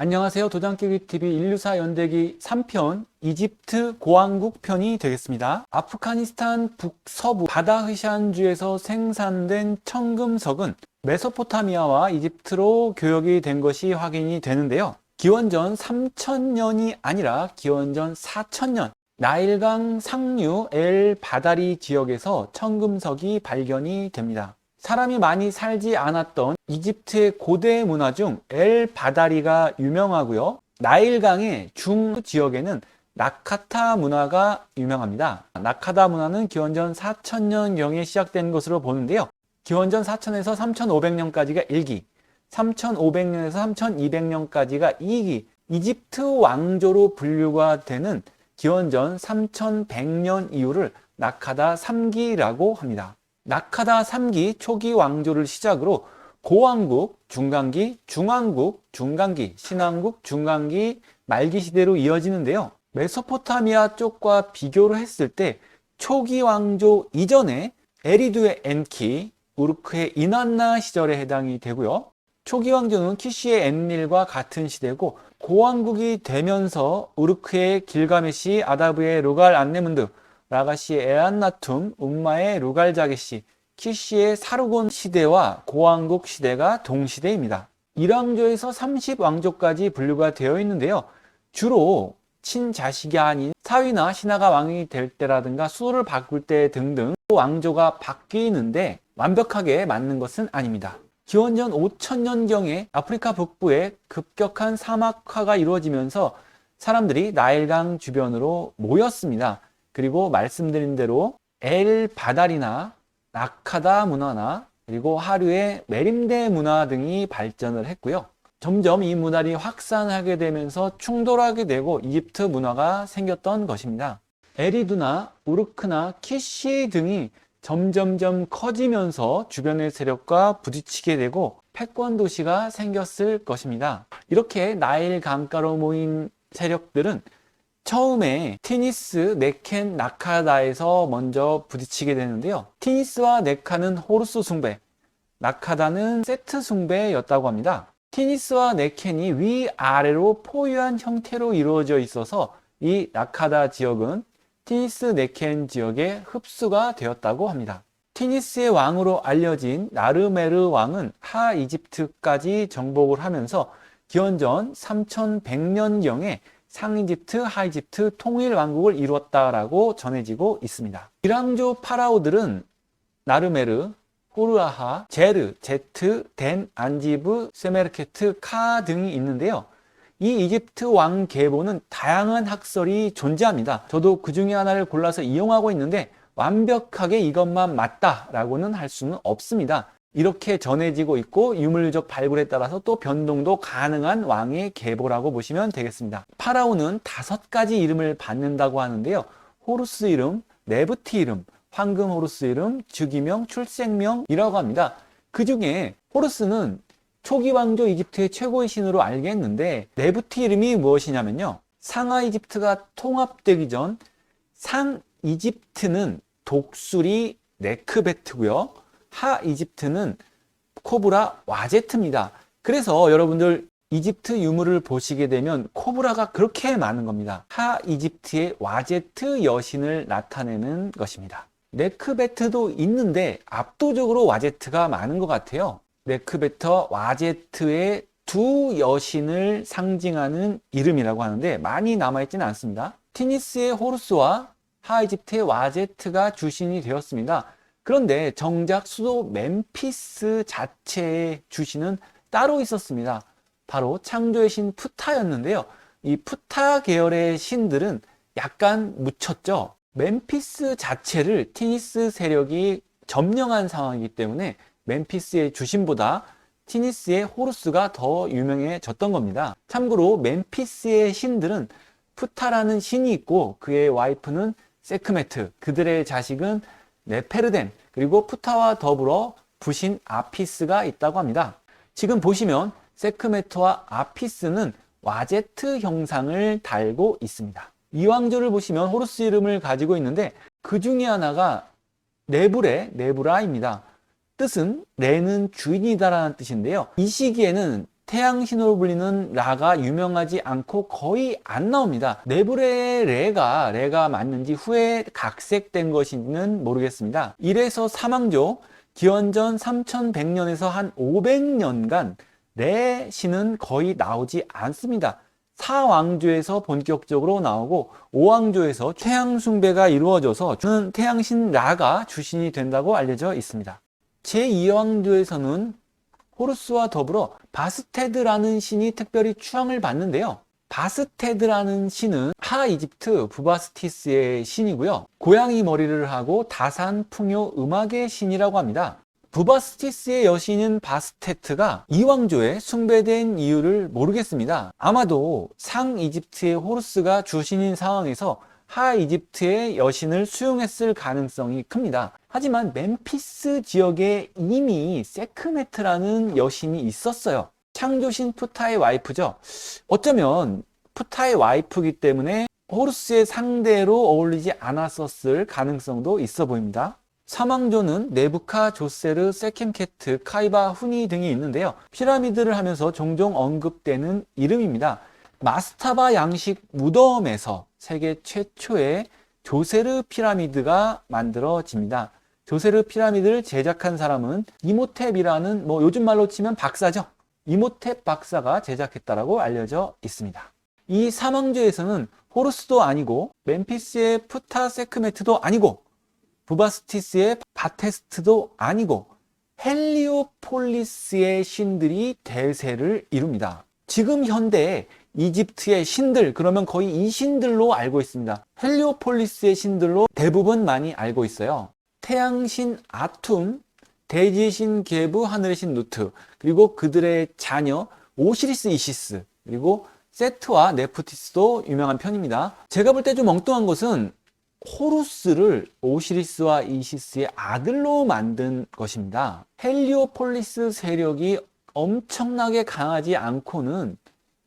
안녕하세요. 도장깨기TV 164 연대기 3편 이집트 고왕국 편이 되겠습니다. 아프가니스탄 북서부 바다흐샨주에서 생산된 청금석은 메소포타미아와 이집트로 교역이 된 것이 확인이 되는데요. 기원전 3000년이 아니라 기원전 4000년 나일강 상류 엘 바다리 지역에서 청금석이 발견이 됩니다. 사람이 많이 살지 않았던 이집트의 고대 문화 중 엘 바다리가 유명하고요. 나일강의 중 지역에는 나카타 문화가 유명합니다. 나카다 문화는 기원전 4000년경에 시작된 것으로 보는데요. 기원전 4000에서 3500년까지가 1기, 3500년에서 3200년까지가 2기, 이집트 왕조로 분류가 되는 기원전 3100년 이후를 나카다 3기라고 합니다. 나카다 3기 초기 왕조를 시작으로 고왕국, 중간기, 중왕국, 중간기, 신왕국, 중간기, 말기 시대로 이어지는데요. 메소포타미아 쪽과 비교를 했을 때 초기 왕조 이전에 에리두의 엔키, 우르크의 이난나 시절에 해당이 되고요. 초기 왕조는 키시의 엔닐과 같은 시대고 고왕국이 되면서 우르크의 길가메시, 아다브의 루갈 안네문드, 라가시의 에안나툼, um마의 루갈자게시, 키시의 사르곤 시대와 고왕국 시대가 동시대입니다. 1왕조에서 30왕조까지 분류가 되어 있는데요. 주로 친자식이 아닌 사위나 신하가 왕이 될 때라든가 수를 바꿀 때 등등 왕조가 바뀌는데 완벽하게 맞는 것은 아닙니다. 기원전 5000년경에 아프리카 북부에 급격한 사막화가 이루어지면서 사람들이 나일강 주변으로 모였습니다. 그리고 말씀드린 대로 엘 바달이나 나카다 문화나 그리고 하류의 메림데 문화 등이 발전을 했고요. 점점 이 문화를 확산하게 되면서 충돌하게 되고 이집트 문화가 생겼던 것입니다. 에리두나 우르크나 키시 등이 점점점 커지면서 주변의 세력과 부딪히게 되고 패권 도시가 생겼을 것입니다. 이렇게 나일 강가로 모인 세력들은 처음에 티니스, 네켄, 나카다에서 먼저 부딪히게 되는데요. 티니스와 네카는 호르스 숭배, 나카다는 세트 숭배였다고 합니다. 티니스와 네켄이 위아래로 포유한 형태로 이루어져 있어서 이 나카다 지역은 티니스 네켄 지역에 흡수가 되었다고 합니다. 티니스의 왕으로 알려진 나르메르 왕은 하 이집트까지 정복을 하면서 기원전 3100년경에 상이집트, 하이집트 통일 왕국을 이루었다라고 전해지고 있습니다. 이랑조 파라오들은 나르메르, 호르아하, 제르, 제트, 덴, 안지브, 세메르케트, 카 등이 있는데요. 이 이집트 왕 계보는 다양한 학설이 존재합니다. 저도 그 중에 하나를 골라서 이용하고 있는데 완벽하게 이것만 맞다라고는 할 수는 없습니다. 이렇게 전해지고 있고 유물적 발굴에 따라서 또 변동도 가능한 왕의 계보라고 보시면 되겠습니다. 파라오는 다섯 가지 이름을 받는다고 하는데요. 호루스 이름, 네브티 이름, 황금 호루스 이름, 즉위명, 출생명이라고 합니다. 그 중에 호루스는 초기 왕조 이집트의 최고의 신으로 알겠는데 네브티 이름이 무엇이냐면요. 상하 이집트가 통합되기 전 상 이집트는 독수리 네크베트고요. 하 이집트는 코브라 와제트입니다. 그래서 여러분들 이집트 유물을 보시게 되면 코브라가 그렇게 많은 겁니다. 하 이집트의 와제트 여신을 나타내는 것입니다. 네크베트도 있는데 압도적으로 와제트가 많은 것 같아요. 네크베터 와제트의 두 여신을 상징하는 이름이라고 하는데 많이 남아있지는 않습니다. 티니스의 호르스와 하이집트의 와제트가 주신이 되었습니다. 그런데 정작 수도 멤피스 자체의 주신은 따로 있었습니다. 바로 창조의 신 푸타였는데요. 이 푸타 계열의 신들은 약간 묻혔죠. 멤피스 자체를 티니스 세력이 점령한 상황이기 때문에 멤피스의 주신보다 티니스의 호루스가 더 유명해졌던 겁니다. 참고로 멤피스의 신들은 푸타라는 신이 있고 그의 와이프는 세크메트, 그들의 자식은 네 페르덴, 그리고 푸타와 더불어 부신 아피스가 있다고 합니다. 지금 보시면 세크메트와 아피스는 와제트 형상을 달고 있습니다. 이 왕조를 보시면 호루스 이름을 가지고 있는데 그 중에 하나가 네브레, 네브라입니다. 뜻은 레는 주인이다라는 뜻인데요. 이 시기에는 태양신으로 불리는 라가 유명하지 않고 거의 안 나옵니다. 네브레의 레가 레가 맞는지 후에 각색된 것인지는 모르겠습니다. 1에서 사망조 기원전 3100년에서 한 500년간 레 신은 거의 나오지 않습니다. 사왕조에서 본격적으로 나오고 오왕조에서 태양 숭배가 이루어져서 주는 태양신 라가 주신이 된다고 알려져 있습니다. 제2왕조에서는 호루스와 더불어 바스테드라는 신이 특별히 추앙을 받는데요. 바스테드라는 신은 하 이집트 부바스티스의 신이고요. 고양이 머리를 하고 다산 풍요 음악의 신이라고 합니다. 부바스티스의 여신인 바스테트가 이왕조에 숭배된 이유를 모르겠습니다. 아마도 상 이집트의 호루스가 주신인 상황에서 하 이집트의 여신을 수용했을 가능성이 큽니다. 하지만 멤피스 지역에 이미 세크메트라는 여신이 있었어요. 창조신 푸타의 와이프죠. 어쩌면 푸타의 와이프이기 때문에 호루스의 상대로 어울리지 않았었을 가능성도 있어 보입니다. 사망조는 네부카, 조세르, 세켐케트, 카이바, 후니 등이 있는데요. 피라미드를 하면서 종종 언급되는 이름입니다. 마스타바 양식 무덤에서 세계 최초의 조세르 피라미드가 만들어집니다. 조세르 피라미드를 제작한 사람은 이모탭이라는 뭐 요즘 말로 치면 박사죠. 이모탭 박사가 제작했다라고 알려져 있습니다. 이 사망조에서는 호루스도 아니고 멤피스의 푸타 세크메트도 아니고 부바스티스의 바테스트도 아니고 헬리오폴리스의 신들이 대세를 이룹니다. 지금 현대에 이집트의 신들 그러면 거의 이 신들로 알고 있습니다. 헬리오폴리스의 신들로 대부분 많이 알고 있어요. 태양신 아툼, 대지의 신 게브, 하늘의 신 누트, 그리고 그들의 자녀 오시리스 이시스, 그리고 세트와 네프티스도 유명한 편입니다. 제가 볼 때 좀 엉뚱한 것은 호루스를 오시리스와 이시스의 아들로 만든 것입니다. 헬리오폴리스 세력이 엄청나게 강하지 않고는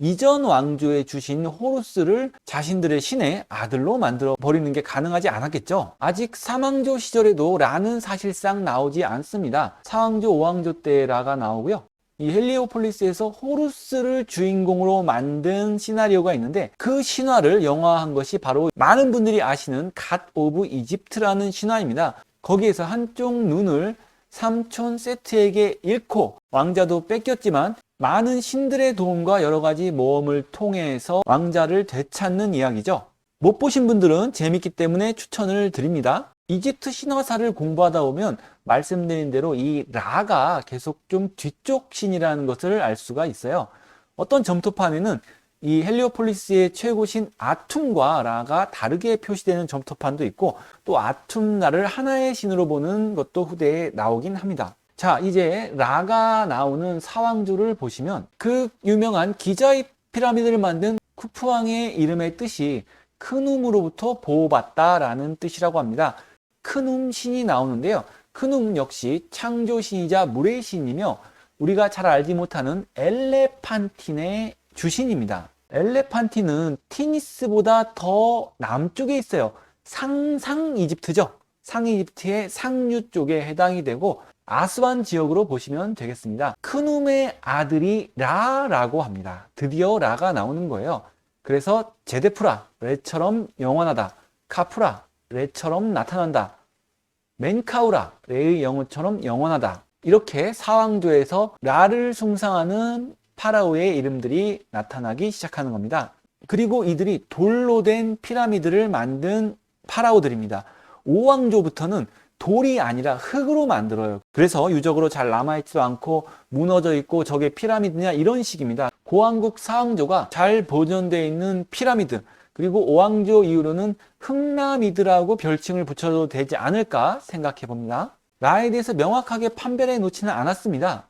이전 왕조에 주신 호루스를 자신들의 신의 아들로 만들어 버리는 게 가능하지 않았겠죠. 아직 사망조 시절에도 라는 사실상 나오지 않습니다. 사왕조, 오왕조 때 라가 나오고요. 이 헬리오폴리스에서 호루스를 주인공으로 만든 시나리오가 있는데 그 신화를 영화한 것이 바로 많은 분들이 아시는 갓 오브 이집트라는 신화입니다. 거기에서 한쪽 눈을 삼촌 세트에게 잃고 왕자도 뺏겼지만 많은 신들의 도움과 여러 가지 모험을 통해서 왕자를 되찾는 이야기죠. 못 보신 분들은 재밌기 때문에 추천을 드립니다. 이집트 신화사를 공부하다 보면 말씀드린 대로 이 라가 계속 좀 뒤쪽 신이라는 것을 알 수가 있어요. 어떤 점토판에는 이 헬리오폴리스의 최고 신 아툼과 라가 다르게 표시되는 점토판도 있고 또 아툼라를 하나의 신으로 보는 것도 후대에 나오긴 합니다. 자, 이제 라가 나오는 사왕조를 보시면 그 유명한 기자의 피라미드를 만든 쿠프왕의 이름의 뜻이 크눔으로부터 보호받다 라는 뜻이라고 합니다. 크눔 신이 나오는데요. 크눔 역시 창조신이자 물의 신이며 우리가 잘 알지 못하는 엘레판틴의 주신입니다. 엘레판틴은 티니스보다 더 남쪽에 있어요. 상상 이집트죠. 상 이집트의 상류 쪽에 해당이 되고 아스완 지역으로 보시면 되겠습니다. 크눔의 아들이 라라고 합니다. 드디어 라가 나오는 거예요. 그래서 제데프라, 레처럼 영원하다. 카프라, 레처럼 나타난다. 멘카우라, 레의 영혼처럼 영원하다. 이렇게 사왕조에서 라를 숭상하는 파라오의 이름들이 나타나기 시작하는 겁니다. 그리고 이들이 돌로 된 피라미드를 만든 파라오들입니다. 오왕조부터는 돌이 아니라 흙으로 만들어요. 그래서 유적으로 잘 남아있지도 않고 무너져 있고 저게 피라미드냐 이런 식입니다. 고왕국 사왕조가 잘 보존되어 있는 피라미드 그리고 오왕조 이후로는 흑라미드라고 별칭을 붙여도 되지 않을까 생각해 봅니다. 라에 대해서 명확하게 판별해 놓지는 않았습니다.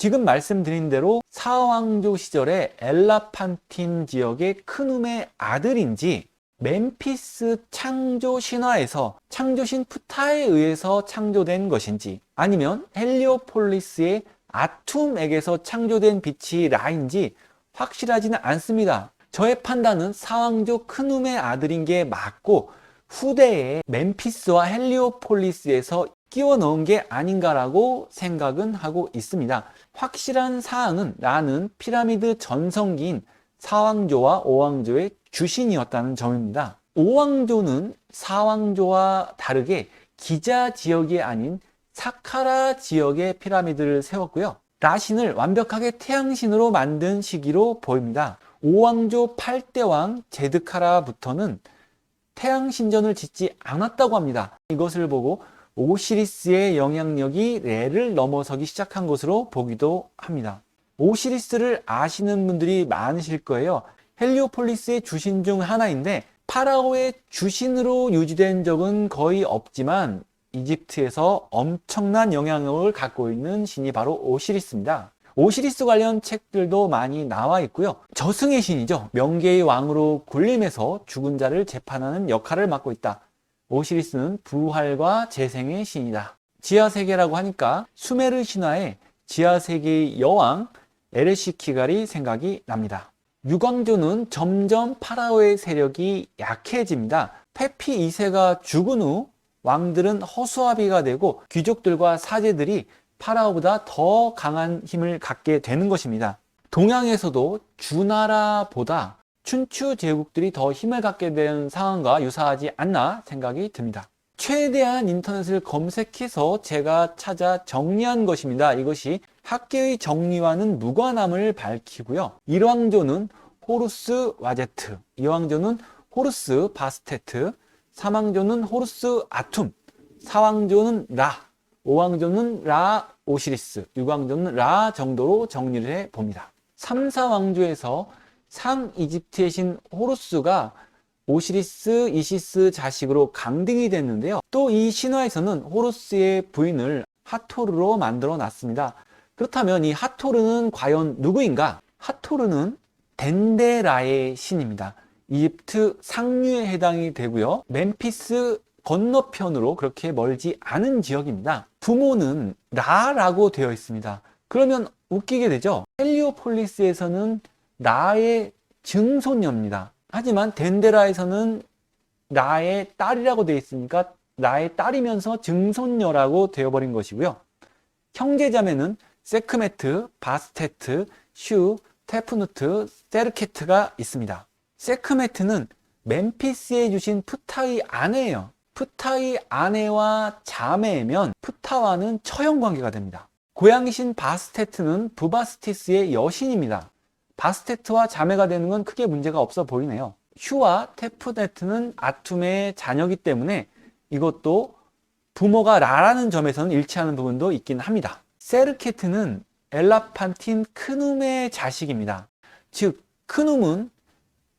지금 말씀드린 대로 사왕조 시절에 엘라판틴 지역의 크눔의 아들인지 멤피스 창조 신화에서 창조신 푸타에 의해서 창조된 것인지 아니면 헬리오폴리스의 아툼에게서 창조된 빛이 라인지 확실하지는 않습니다. 저의 판단은 사왕조 크눔의 아들인 게 맞고 후대에 멤피스와 헬리오폴리스에서 끼워 넣은 게 아닌가라고 생각은 하고 있습니다. 확실한 사항은 라는 피라미드 전성기인 사왕조와 오왕조의 주신이었다는 점입니다. 오왕조는 사왕조와 다르게 기자 지역이 아닌 사카라 지역의 피라미드를 세웠고요. 라신을 완벽하게 태양신으로 만든 시기로 보입니다. 오왕조 8대왕 제드카라부터는 태양신전을 짓지 않았다고 합니다. 이것을 보고 오시리스의 영향력이 레를 넘어서기 시작한 것으로 보기도 합니다. 오시리스를 아시는 분들이 많으실 거예요. 헬리오폴리스의 주신 중 하나인데 파라오의 주신으로 유지된 적은 거의 없지만 이집트에서 엄청난 영향력을 갖고 있는 신이 바로 오시리스입니다. 오시리스 관련 책들도 많이 나와 있고요. 저승의 신이죠. 명계의 왕으로 군림해서 죽은 자를 재판하는 역할을 맡고 있다. 오시리스는 부활과 재생의 신이다. 지하세계라고 하니까 수메르 신화의 지하세계의 여왕 에레시키갈이 생각이 납니다. 유광조는 점점 파라오의 세력이 약해집니다. 페피 2세가 죽은 후 왕들은 허수아비가 되고 귀족들과 사제들이 파라오보다 더 강한 힘을 갖게 되는 것입니다. 동양에서도 주나라보다 춘추 제국들이 더 힘을 갖게 된 상황과 유사하지 않나 생각이 듭니다. 최대한 인터넷을 검색해서 제가 찾아 정리한 것입니다. 이것이 학계의 정리와는 무관함을 밝히고요. 1왕조는 호루스 와제트, 2왕조는 호루스 바스테트, 3왕조는 호루스 아툼, 4왕조는 라, 5왕조는 라 오시리스, 6왕조는 라 정도로 정리를 해 봅니다. 3, 4왕조에서 상 이집트의 신 호루스가 오시리스, 이시스 자식으로 강등이 됐는데요. 또 이 신화에서는 호루스의 부인을 하토르로 만들어 놨습니다. 그렇다면 이 하토르는 과연 누구인가? 하토르는 덴데라의 신입니다. 이집트 상류에 해당이 되고요. 멤피스 건너편으로 그렇게 멀지 않은 지역입니다. 부모는 라라고 되어 있습니다. 그러면 웃기게 되죠. 헬리오폴리스에서는 라의 증손녀입니다. 하지만 덴데라에서는 라의 딸이라고 되어 있으니까 라의 딸이면서 증손녀라고 되어버린 것이고요. 형제자매는 세크메트, 바스테트, 슈, 테프누트, 세르케트가 있습니다. 세크메트는 멤피스에 주신 푸타의 아내예요. 푸타의 아내와 자매면 푸타와는 처형 관계가 됩니다. 고양신 바스테트는 부바스티스의 여신입니다. 바스테트와 자매가 되는 건 크게 문제가 없어 보이네요. 슈와 테프네트는 아툼의 자녀이기 때문에 이것도 부모가 라라는 점에서는 일치하는 부분도 있긴 합니다. 세르케트는 엘라판틴 크눔의 자식입니다. 즉, 크눔은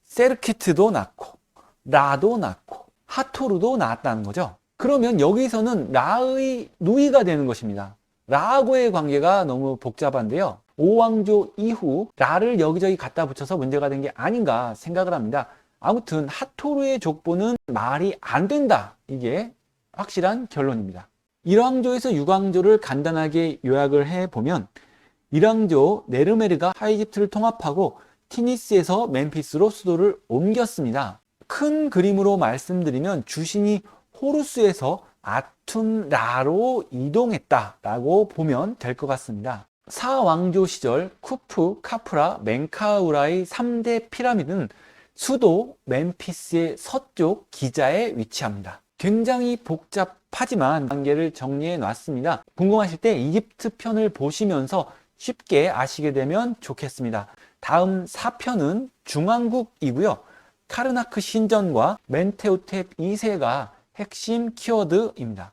세르케트도 낳고, 라도 낳고, 하토르도 낳았다는 거죠. 그러면 여기서는 라의 누이가 되는 것입니다. 라하고의 관계가 너무 복잡한데요. 오왕조 이후 라를 여기저기 갖다 붙여서 문제가 된 게 아닌가 생각을 합니다. 아무튼 하토르의 족보는 말이 안 된다. 이게 확실한 결론입니다. 1왕조에서 6왕조를 간단하게 요약을 해보면 1왕조 네르메르가 하이집트를 통합하고 티니스에서 멤피스로 수도를 옮겼습니다. 큰 그림으로 말씀드리면 주신이 호루스에서 아툰라로 이동했다라고 보면 될 것 같습니다. 사왕조 시절 쿠프, 카프라, 멘카우라의 3대 피라미드는 수도 멤피스의 서쪽 기자에 위치합니다. 굉장히 복잡하지만 단계를 정리해 놨습니다. 궁금하실 때 이집트 편을 보시면서 쉽게 아시게 되면 좋겠습니다. 다음 4편은 중앙국이고요. 카르나크 신전과 멘테오텝 2세가 핵심 키워드입니다.